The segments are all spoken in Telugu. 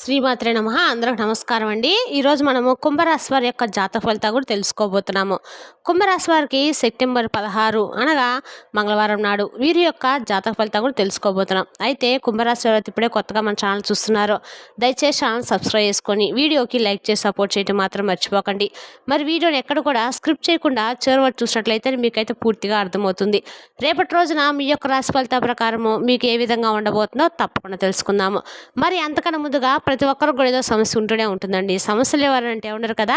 శ్రీమాత్రే నమ. అందరికి నమస్కారం అండి. ఈరోజు మనము కుంభరాశి వారి యొక్క జాతక ఫలితాలు కూడా తెలుసుకోబోతున్నాము. కుంభరాశి వారికి సెప్టెంబర్ పదహారు అనగా మంగళవారం నాడు వీరి యొక్క జాతక ఫలితాలు కూడా తెలుసుకోబోతున్నాం. అయితే కుంభరాశి వారు ఇప్పుడే కొత్తగా మన ఛానల్ చూస్తున్నారు. దయచేసి ఛానల్ సబ్స్క్రైబ్ చేసుకొని వీడియోకి లైక్ చేసి సపోర్ట్ చేయడం మాత్రం మర్చిపోకండి. మరి వీడియోని ఎక్కడ కూడా స్క్రిప్ట్ చేయకుండా చివరి చూసినట్లయితే మీకైతే పూర్తిగా అర్థమవుతుంది. రేపటి రోజున మీ యొక్క రాశి ఫలితాల ప్రకారము మీకు ఏ విధంగా ఉండబోతుందో తప్పకుండా తెలుసుకుందాము. మరి అంతకన్నా ముందుగా ప్రతి ఒక్కరికి కూడా ఏదో సమస్య ఉంటూనే ఉంటుందండి. సమస్యలు ఎవరంటే ఉండరు కదా?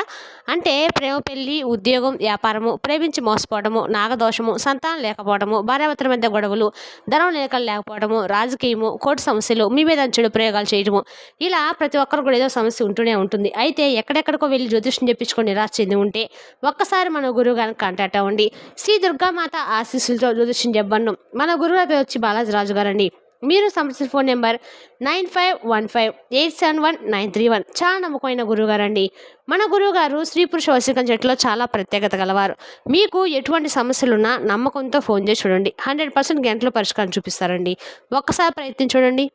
అంటే ప్రేమ పెళ్ళి ఉద్యోగం వ్యాపారము ప్రేమించి మోసపోవడము నాగదోషము సంతానం లేకపోవడము భార్యాభర్తల మధ్య గొడవలు ధనం లేకలు లేకపోవడము రాజకీయము కోర్టు సమస్యలు మీ మీద చెడు ప్రయోగాలు చేయడము ఇలా ప్రతి ఒక్కరికి కూడా ఏదో సమస్య ఉంటూనే ఉంటుంది. అయితే ఎక్కడెక్కడికో వెళ్ళి జ్యోతిష్యం చెప్పించుకొని నిరాశ చెంది ఉంటే ఒక్కసారి మన గురువు గారిని కాంటాక్ట్ అవ్వండి. శ్రీ దుర్గామాత ఆశీస్సులతో జ్యోతిష్యం చెప్పను మన గురువు గారు వచ్చి బాలాజీ రాజు గారండి మీరు సంప్రదించిన phone number nine five one five eight seven one nine three one. చాలా నమ్మకమైన గురువుగారు అండి మన గురువుగారు స్త్రీ పురుష వశీకరణ జట్టులో చాలా ప్రత్యేకత గలవారు. మీకు ఎటువంటి సమస్యలున్నా నమ్మకంతో ఫోన్ చేసి చూడండి. హండ్రెడ్ పర్సెంట్ గంటలో పరిష్కారం చూపిస్తారండి. ఒక్కసారి ప్రయత్నం చూడండి.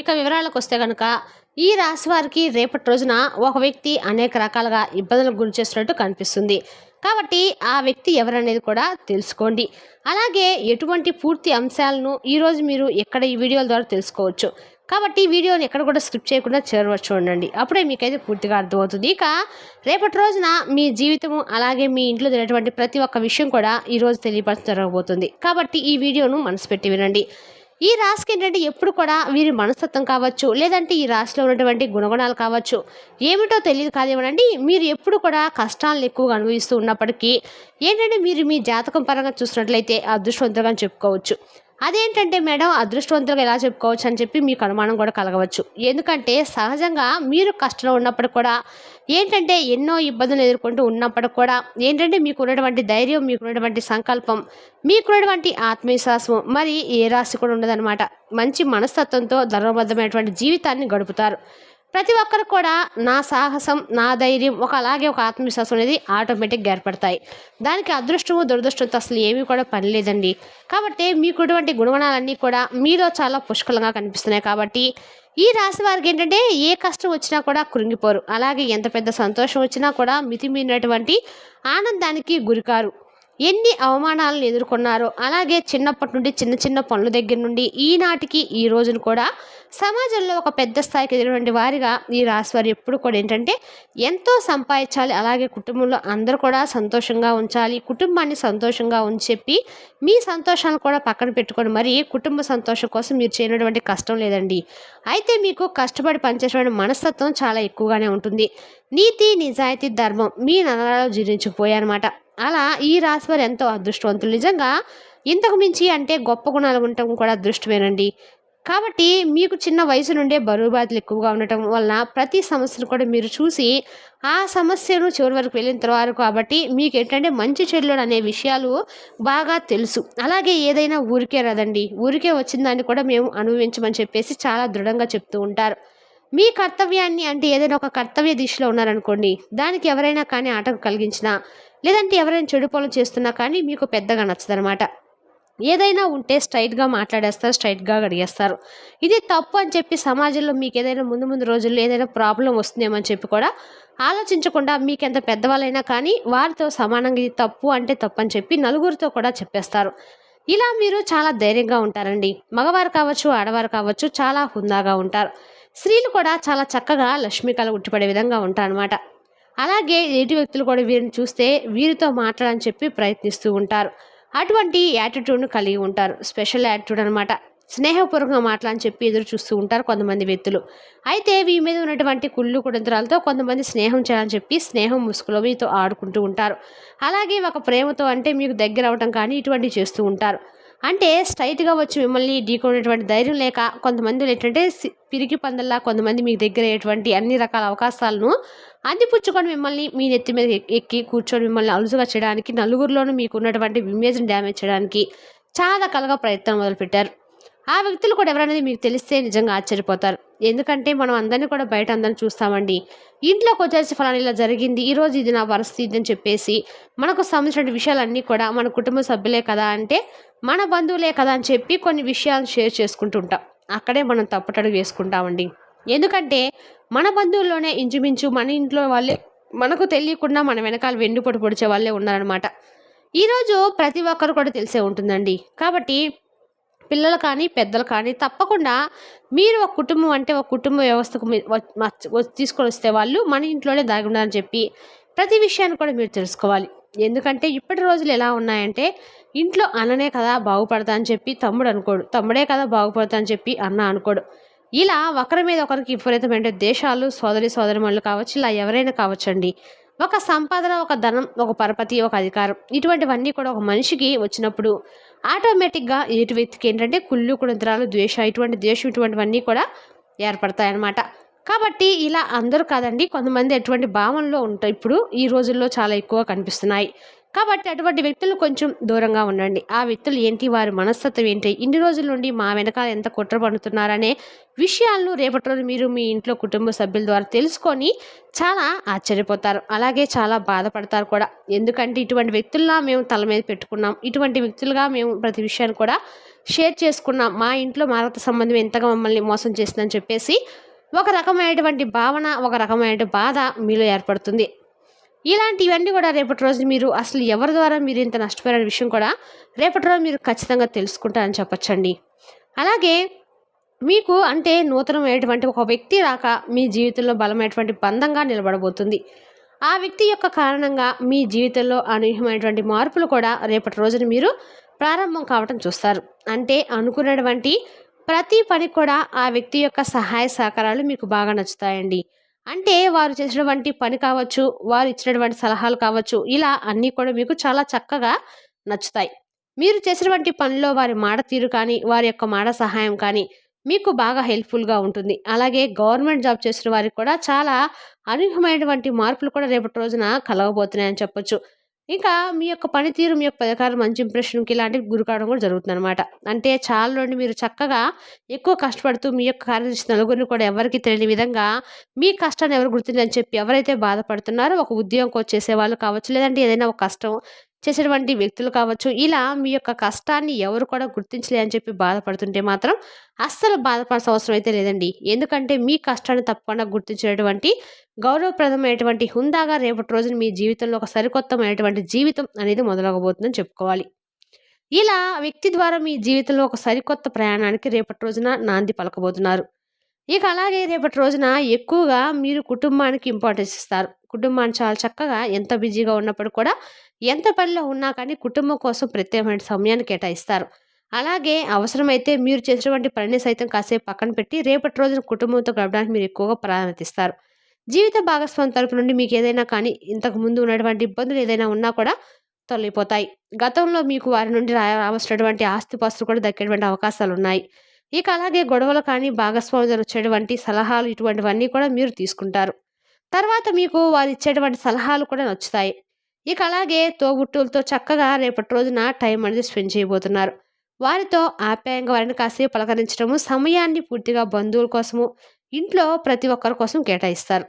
ఇక వివరాలకు వస్తే కనుక ఈ రాశి వారికి రేపటి రోజున ఒక వ్యక్తి అనేక రకాలుగా ఇబ్బందులకు గురి చేస్తున్నట్టు కనిపిస్తుంది. కాబట్టి ఆ వ్యక్తి ఎవరనేది కూడా తెలుసుకోండి. అలాగే ఎటువంటి పూర్తి అంశాలను ఈరోజు మీరు ఎక్కడ ఈ వీడియోల ద్వారా తెలుసుకోవచ్చు. కాబట్టి వీడియోని ఎక్కడ కూడా స్క్రిప్ చేయకుండా చేరవచ్చు చూడండి. అప్పుడే మీకైతే పూర్తిగా అర్థమవుతుంది. ఇక రేపటి రోజున మీ జీవితము అలాగే మీ ఇంట్లో జరిగినటువంటి ప్రతి ఒక్క విషయం కూడా ఈరోజు తెలియపరచ జరగబోతుంది కాబట్టి ఈ వీడియోను మనసు పెట్టి వినండి. ఈ రాశికి ఏంటంటే ఎప్పుడు కూడా వీరి మనస్తత్వం కావచ్చు లేదంటే ఈ రాశిలో ఉన్నటువంటి గుణగుణాలు కావచ్చు ఏమిటో తెలియదు కాదేమనండి మీరు ఎప్పుడు కూడా కష్టాలను ఎక్కువగా అనుభవిస్తూ ఉన్నప్పటికీ ఏంటంటే మీరు మీ జాతకం పరంగా చూసినట్లయితే అదృష్టవంతంగా చెప్పుకోవచ్చు. అదేంటంటే మేడం అదృష్టవంతులుగా ఎలా చెప్పుకోవచ్చు అని చెప్పి మీకు అనుమానం కూడా కలగవచ్చు. ఎందుకంటే సహజంగా మీరు కష్టంలో ఉన్నప్పుడు కూడా ఏంటంటే ఎన్నో ఇబ్బందులు ఎదుర్కొంటూ ఉన్నప్పటికి కూడా ఏంటంటే మీకు ఉన్నటువంటి ధైర్యం మీకు ఉన్నటువంటి సంకల్పం మీకున్నటువంటి ఆత్మవిశ్వాసం మరి ఏ రాశి కూడా ఉండదన్నమాట. మంచి మనస్తత్వంతో ధర్మబద్ధమైనటువంటి జీవితాన్ని గడుపుతారు. ప్రతి ఒక్కరు కూడా నా సాహసం నా ధైర్యం ఒక అలాగే ఒక ఆత్మవిశ్వాసం అనేది ఆటోమేటిక్గా ఏర్పడతాయి. దానికి అదృష్టము దురదృష్టంతో అసలు ఏమీ కూడా పని లేదండి. కాబట్టి ఇటువంటి గుణగణాలన్నీ కూడా మీలో చాలా పుష్కలంగా కనిపిస్తున్నాయి. కాబట్టి ఈ రాశి వారికి ఏంటంటే ఏ కష్టం వచ్చినా కూడా కృంగిపోరు. అలాగే ఎంత పెద్ద సంతోషం వచ్చినా కూడా మితిమీరినటువంటి ఆనందానికి గురికారు. ఎన్ని అవమానాలను ఎదుర్కొన్నారో అలాగే చిన్నప్పటి నుండి చిన్న చిన్న పనుల దగ్గర నుండి ఈనాటికి ఈ రోజును కూడా సమాజంలో ఒక పెద్ద స్థాయికి ఎదిగినటువంటి వారిగా ఈ రాశివారు ఎప్పుడు కూడా ఏంటంటే ఎంతో సంపాదించాలి. అలాగే కుటుంబంలో అందరూ కూడా సంతోషంగా ఉంచాలి. కుటుంబాన్ని సంతోషంగా ఉంచి చెప్పి మీ సంతోషాన్ని కూడా పక్కన పెట్టుకొని మరి కుటుంబ సంతోషం కోసం మీరు చేయనటువంటి కష్టం లేదండి. అయితే మీకు కష్టపడి పనిచేసేటువంటి మనస్తత్వం చాలా ఎక్కువగానే ఉంటుంది. నీతి నిజాయితీ ధర్మం మీ నరాలలో జీర్ణించుకుపోయాయన్నమాట అలా ఈ రాశివారు ఎంతో అదృష్టవంతులు. నిజంగా ఇంతకు మించి అంటే గొప్ప గుణాలు ఉండటం కూడా అదృష్టమేనండి. కాబట్టి మీకు చిన్న వయసు నుండే బరువు బాధలు ఎక్కువగా ఉండటం వలన ప్రతి సమస్యను కూడా మీరు చూసి ఆ సమస్యను చివరి వరకు వెళ్ళిన తర్వాత కాబట్టి మీకు ఏంటంటే మంచి చెడులు అనే విషయాలు బాగా తెలుసు. అలాగే ఏదైనా ఊరికే రాదండి. ఊరికే వచ్చిన దాన్ని కూడా మేము అనుభవించమని చెప్పేసి చాలా దృఢంగా చెప్తూ ఉంటారు. మీ కర్తవ్యాన్ని అంటే ఏదైనా ఒక కర్తవ్య దిశలో ఉన్నారనుకోండి దానికి ఎవరైనా కానీ ఆటంకం కలిగించినా లేదంటే ఎవరైనా చెడు పొలం చేస్తున్నా కానీ మీకు పెద్దగా నచ్చదనమాట ఏదైనా ఉంటే స్ట్రైట్గా మాట్లాడేస్తారు స్ట్రైట్గా అడిగేస్తారు. ఇది తప్పు అని చెప్పి సమాజంలో మీకు ఏదైనా ముందు ముందు రోజుల్లో ఏదైనా ప్రాబ్లం వస్తుందేమో అని చెప్పి కూడా ఆలోచించకుండా మీకు ఎంత పెద్దవాళ్ళైనా కానీ వారితో సమానంగా ఇది తప్పు అంటే తప్పు అని చెప్పి నలుగురితో కూడా చెప్పేస్తారు. ఇలా మీరు చాలా ధైర్యంగా ఉంటారండి. మగవారు కావచ్చు ఆడవారు కావచ్చు చాలా హుందాగా ఉంటారు. స్త్రీలు కూడా చాలా చక్కగా లక్ష్మీ కళ ఉట్టిపడే విధంగా ఉంటారనమాట అలాగే ఎదుటి వ్యక్తులు కూడా వీరిని చూస్తే వీరితో మాట్లాడని చెప్పి ప్రయత్నిస్తూ ఉంటారు. అటువంటి యాటిట్యూడ్ను కలిగి ఉంటారు. స్పెషల్ యాటిట్యూడ్ అనమాట స్నేహపూర్వకంగా మాట్లాడని చెప్పి ఎదురు చూస్తూ ఉంటారు కొంతమంది వ్యక్తులు. అయితే వీరి మీద ఉన్నటువంటి కుళ్ళు కుడంతరాలతో కొంతమంది స్నేహం చేయాలని చెప్పి స్నేహం ముసుగులో మీతో ఆడుకుంటూ ఉంటారు. అలాగే ఒక ప్రేమతో అంటే మీకు దగ్గర అవటం కానీ ఇటువంటివి చేస్తూ ఉంటారు. అంటే స్ట్రైట్గా వచ్చి మిమ్మల్ని ఢీకొనేటువంటి ధైర్యం లేక కొంతమంది ఏంటంటే పిరికి పందల్లా కొంతమంది మీకు దగ్గర అయ్యేటువంటి అన్ని రకాల అవకాశాలను అందిపుచ్చుకొని మిమ్మల్ని మీ నెత్తి మీద ఎక్కి కూర్చొని మిమ్మల్ని అలుసుగా చేయడానికి నలుగురిలోనూ మీకు ఉన్నటువంటి ఇమేజ్ని డ్యామేజ్ చేయడానికి చాలా కలగా ప్రయత్నం మొదలుపెట్టారు. ఆ వ్యక్తులు కూడా ఎవరనేది మీకు తెలిస్తే నిజంగా ఆశ్చర్యపోతారు. ఎందుకంటే మనం అందరినీ కూడా బయట అందరిని చూస్తామండి. ఇంట్లోకి వచ్చేసి ఫలానా ఇలా జరిగింది ఈరోజు ఇది నా పరిస్థితి ఇది అని చెప్పేసి మనకు సంబంధించిన విషయాలన్నీ కూడా మన కుటుంబ సభ్యులే కదా అంటే మన బంధువులే కదా అని చెప్పి కొన్ని విషయాలను షేర్ చేసుకుంటుంటాం అక్కడే మనం తప్పటడుగు వేసుకుంటామండి. ఎందుకంటే మన బంధువుల్లోనే ఇంచుమించు మన ఇంట్లో వాళ్ళే మనకు తెలియకుండా మన వెనకాల వెన్నుపొడి పొడిచే వాళ్ళే ఉన్నారనమాట ఈరోజు ప్రతి ఒక్కరు కూడా తెలిసే ఉంటుందండి. కాబట్టి పిల్లలు కానీ పెద్దలు కానీ తప్పకుండా మీరు ఒక కుటుంబం అంటే ఒక కుటుంబ వ్యవస్థకు వ- తీసుకొని వస్తే వాళ్ళు మన ఇంట్లోనే దాగి ఉండాలని చెప్పి ప్రతి విషయాన్ని కూడా మీరు తెలుసుకోవాలి. ఎందుకంటే ఇప్పటి రోజులు ఎలా ఉన్నాయంటే ఇంట్లో అన్ననే కదా బాగుపడతా అని చెప్పి తమ్ముడు అనుకోడు తమ్ముడే కదా బాగుపడతా అని చెప్పి అన్న అనుకోడు. ఇలా ఒకరి మీద ఒకరికి విపరీతమైన దేశాలు సోదరి సోదరిమణులు కావచ్చు ఇలా ఎవరైనా కావచ్చండి. ఒక సంపాదన ఒక ధనం ఒక పరపతి ఒక అధికారం ఇటువంటివన్నీ కూడా ఒక మనిషికి వచ్చినప్పుడు ఆటోమేటిక్గా ఎదుటి వ్యక్తికి ఏంటంటే కుళ్ళు కుడంతరాలు ద్వేష ఇటువంటి ద్వేషం ఇటువంటివన్నీ కూడా ఏర్పడతాయి అన్నమాట కాబట్టి ఇలా అందరూ కాదండి కొంతమంది ఎటువంటి భావనలో ఉంటాయి. ఇప్పుడు ఈ రోజుల్లో చాలా ఎక్కువ కనిపిస్తున్నాయి. కాబట్టి అటువంటి వ్యక్తులు కొంచెం దూరంగా ఉండండి. ఆ వ్యక్తులు ఏంటి? వారి మనస్తత్వం ఏంటి? ఇన్ని రోజుల నుండి మా వెనకాల ఎంత కుట్ర పడుతున్నారనే విషయాలను రేపటి రోజు మీరు మీ ఇంట్లో కుటుంబ సభ్యుల ద్వారా తెలుసుకొని చాలా ఆశ్చర్యపోతారు. అలాగే చాలా బాధపడతారు కూడా. ఎందుకంటే ఇటువంటి వ్యక్తుల్లా మేము తల మీద పెట్టుకున్నాం. ఇటువంటి వ్యక్తులుగా మేము ప్రతి విషయాన్ని కూడా షేర్ చేసుకున్నాం. మా ఇంట్లో మా రక్త సంబంధం ఎంతగా మమ్మల్ని మోసం చేసిందని చెప్పేసి ఒక రకమైనటువంటి భావన ఒక రకమైన బాధ మీలో ఏర్పడుతుంది. ఇలాంటివన్నీ కూడా రేపటి రోజు మీరు అసలు ఎవరి ద్వారా మీరు ఇంత నష్టపోయిన విషయం కూడా రేపటి రోజు మీరు ఖచ్చితంగా తెలుసుకుంటారని చెప్పొచ్చండి. అలాగే మీకు అంటే నూతనమైనటువంటి ఒక వ్యక్తి రాక మీ జీవితంలో బలమైనటువంటి బంధంగా నిలబడబోతుంది. ఆ వ్యక్తి యొక్క కారణంగా మీ జీవితంలో అనూహ్యమైనటువంటి మార్పులు కూడా రేపటి రోజున మీరు ప్రారంభం కావటం చూస్తారు. అంటే అనుకున్నటువంటి ప్రతి పని కూడా ఆ వ్యక్తి యొక్క సహాయ సహకారాలు మీకు బాగా నచ్చుతాయండి. అంటే వారు చేసినటువంటి పని కావచ్చు వారు ఇచ్చినటువంటి సలహాలు కావచ్చు ఇలా అన్నీ కూడా మీకు చాలా చక్కగా నచ్చుతాయి. మీరు చేసినటువంటి పనిలో వారి మాట తీరు కానీ వారి యొక్క మాట సహాయం కానీ మీకు బాగా హెల్ప్ఫుల్గా ఉంటుంది. అలాగే గవర్నమెంట్ జాబ్ చేసిన వారికి కూడా చాలా అనూహ్యమైనటువంటి మార్పులు కూడా రేపటి రోజున కలగబోతున్నాయని చెప్పొచ్చు. ఇంకా మీ యొక్క పనితీరు మీ యొక్క పథకాలు మంచి ఇంప్రెషన్కి ఇలాంటివి గురి కావడం కూడా జరుగుతుంది అనమాట అంటే చాలా నుండి మీరు చక్కగా ఎక్కువ కష్టపడుతూ మీ యొక్క కార్యదర్శి నలుగురిని కూడా ఎవరికి తెలియని విధంగా మీ కష్టాన్ని ఎవరు గుర్తుందని చెప్పి ఎవరైతే బాధపడుతున్నారో ఒక ఉద్యోగం వచ్చేసే వాళ్ళు కావచ్చు లేదంటే ఏదైనా ఒక కష్టం చేసేటువంటి వ్యక్తులు కావచ్చు ఇలా మీ యొక్క కష్టాన్ని ఎవరు కూడా గుర్తించలే అని చెప్పి బాధపడుతుంటే మాత్రం అస్సలు బాధపడాల్సిన అవసరం అయితే లేదండి. ఎందుకంటే మీ కష్టాన్ని తప్పకుండా గుర్తించినటువంటి గౌరవప్రదమైనటువంటి హుందాగా రేపటి రోజున మీ జీవితంలో ఒక సరికొత్తమైనటువంటి జీవితం అనేది మొదలవబోతుందని చెప్పుకోవాలి. ఇలా వ్యక్తి ద్వారా మీ జీవితంలో ఒక సరికొత్త ప్రయాణానికి రేపటి రోజున నాంది పలకబోతున్నారు. ఇక అలాగే రేపటి రోజున ఎక్కువగా మీరు కుటుంబానికి ఇంపార్టెన్స్ ఇస్తారు. కుటుంబాన్ని చాలా చక్కగా ఎంత బిజీగా ఉన్నప్పుడు కూడా ఎంత పనిలో ఉన్నా కానీ కుటుంబం కోసం ప్రత్యేకమైన సమయాన్ని కేటాయిస్తారు. అలాగే అవసరమైతే మీరు చేసినటువంటి పనిని సైతం కాసేపు పక్కన పెట్టి రేపటి రోజున కుటుంబంతో గడపడానికి మీరు ఎక్కువగా ప్రాధాన్యత ఇస్తారు జీవిత భాగస్వామి తరపు నుండి మీకు ఏదైనా కానీ ఇంతకు ముందు ఉన్నటువంటి ఇబ్బందులు ఏదైనా ఉన్నా కూడా తొలగిపోతాయి. గతంలో మీకు వారి నుండి రా- రావాల్సినటువంటి ఆస్తిపాస్తులు కూడా దక్కేటువంటి అవకాశాలు ఉన్నాయి. ఇక అలాగే గొడవలు కానీ భాగస్వాములు వచ్చేటువంటి సలహాలు ఇటువంటివన్నీ కూడా మీరు తీసుకుంటారు. తర్వాత మీకు వారు ఇచ్చేటువంటి సలహాలు కూడా నచ్చుతాయి. ఇక అలాగే తోబుట్టులతో చక్కగా రేపటి రోజున టైం అనేది స్పెండ్ చేయబోతున్నారు. వారితో ఆప్యాయంగా వారిని కాసేపు పలకరించడము సమయాన్ని పూర్తిగా బంధువుల కోసము ఇంట్లో ప్రతి ఒక్కరి కోసం కేటాయిస్తారు.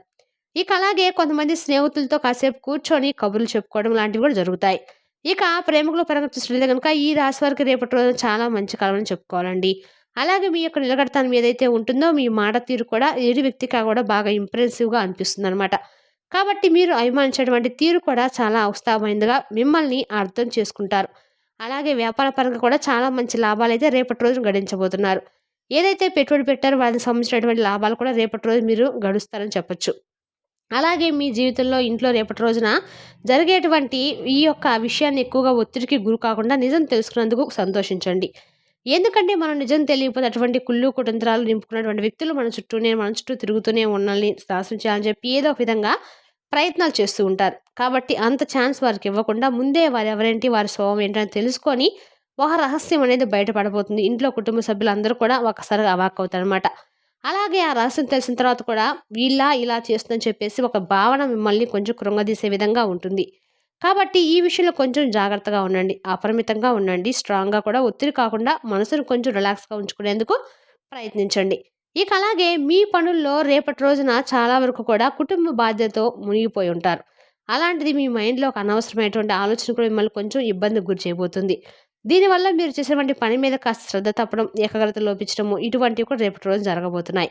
ఇక అలాగే కొంతమంది స్నేహితులతో కాసేపు కూర్చొని కబుర్లు చెప్పుకోవడం లాంటివి కూడా జరుగుతాయి. ఇక ప్రేమికుల పరంగా చూసినట్లయితే కనుక ఈ రాశి వారికి రేపటి రోజున చాలా మంచి కాలం అని చెప్పుకోవాలండి. అలాగే మీ యొక్క నిలకడతనం ఏదైతే ఉంటుందో మీ మాట తీరు కూడా ఏడు వ్యక్తిగా కూడా బాగా ఇంప్రెసివ్గా అనిపిస్తుంది అనమాట కాబట్టి మీరు అభిమానించేటువంటి తీరు కూడా చాలా ఉత్సాహమైనదిగా మిమ్మల్ని అర్థం చేసుకుంటారు. అలాగే వ్యాపార పరంగా కూడా చాలా మంచి లాభాలు అయితే రేపటి రోజు గడించబోతున్నారు. ఏదైతే పెట్టుబడి పెట్టారో వారికి సంబంధించినటువంటి లాభాలు కూడా రేపటి రోజు మీరు గడుస్తారని చెప్పొచ్చు. అలాగే మీ జీవితంలో ఇంట్లో రేపటి రోజున జరిగేటువంటి ఈ యొక్క విషయాన్ని ఎక్కువగా ఒత్తిడికి గురి కాకుండా నిజం తెలుసుకున్నందుకు సంతోషించండి. ఎందుకంటే మనం నిజం తెలియకపోతే అటువంటి కుళ్ళు కుటుంతరాలు నింపుకున్నటువంటి వ్యక్తులు మన చుట్టూనే మన చుట్టూ తిరుగుతూనే ఉండాలని నాశనం చేయాలని చెప్పి ఏదో ఒక విధంగా ప్రయత్నాలు చేస్తూ ఉంటారు. కాబట్టి అంత ఛాన్స్ వారికి ఇవ్వకుండా ముందే వారు ఎవరేంటి వారి స్వభావం ఏంటని తెలుసుకొని ఒక రహస్యం అనేది బయటపడబోతుంది. ఇంట్లో కుటుంబ సభ్యులందరూ కూడా ఒకసారి అవాక్ అవుతారు అనమాట అలాగే ఆ రహస్యం తెలిసిన తర్వాత కూడా వీళ్ళ ఇలా చేస్తుందని చెప్పేసి ఒక భావన మిమ్మల్ని కొంచెం కృంగదీసే విధంగా ఉంటుంది. కాబట్టి ఈ విషయంలో కొంచెం జాగ్రత్తగా ఉండండి అపరిమితంగా ఉండండి స్ట్రాంగ్గా కూడా ఒత్తిడి కాకుండా మనసును కొంచెం రిలాక్స్గా ఉంచుకునేందుకు ప్రయత్నించండి. ఇక అలాగే మీ పనుల్లో రేపటి రోజున చాలా వరకు కూడా కుటుంబ బాధ్యతతో మునిగిపోయి ఉంటారు. అలాంటిది మీ మైండ్లో ఒక అనవసరమైనటువంటి ఆలోచన కూడా మిమ్మల్ని కొంచెం ఇబ్బందికి గురి చేయబోతుంది. దీనివల్ల మీరు చేసినటువంటి పని మీద కాస్త శ్రద్ధ తప్పడం ఏకాగ్రత లోపించడము ఇటువంటివి కూడా రేపటి రోజు జరగబోతున్నాయి.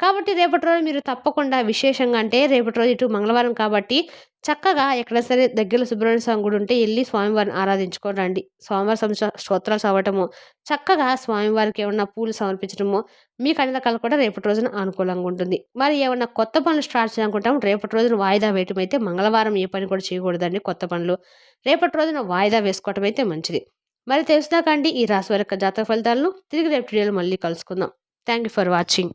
కాబట్టి రేపటి రోజు మీరు తప్పకుండా విశేషంగా అంటే రేపటి రోజు ఇటు మంగళవారం కాబట్టి చక్కగా ఎక్కడ సరే దగ్గరలో సుబ్రహ్మణ్య స్వామి గుడి ఉంటే వెళ్ళి స్వామివారిని ఆరాధించుకొని రండి. స్వామివారి సంవత్సర స్తోత్రాలు చదవటము చక్కగా స్వామివారికి ఏమన్నా పూలు సమర్పించడము మీ అన్ని కూడా రేపటి రోజున అనుకూలంగా ఉంటుంది. మరి ఏమన్నా కొత్త పనులు స్టార్ట్ చేయాలనుకుంటాం రేపటి రోజున వాయిదా వేయటం అయితే మంగళవారం ఏ పని కూడా చేయకూడదండి కొత్త పనులు. రేపటి రోజున వాయిదా వేసుకోవటం అయితే మంచిది. మరి తెలుసుదాకండి ఈ రాశి వారి యొక్క జాతక ఫలితాలను తిరిగి రేపు వీడియోలో మళ్ళీ కలుసుకుందాం. Thank you for watching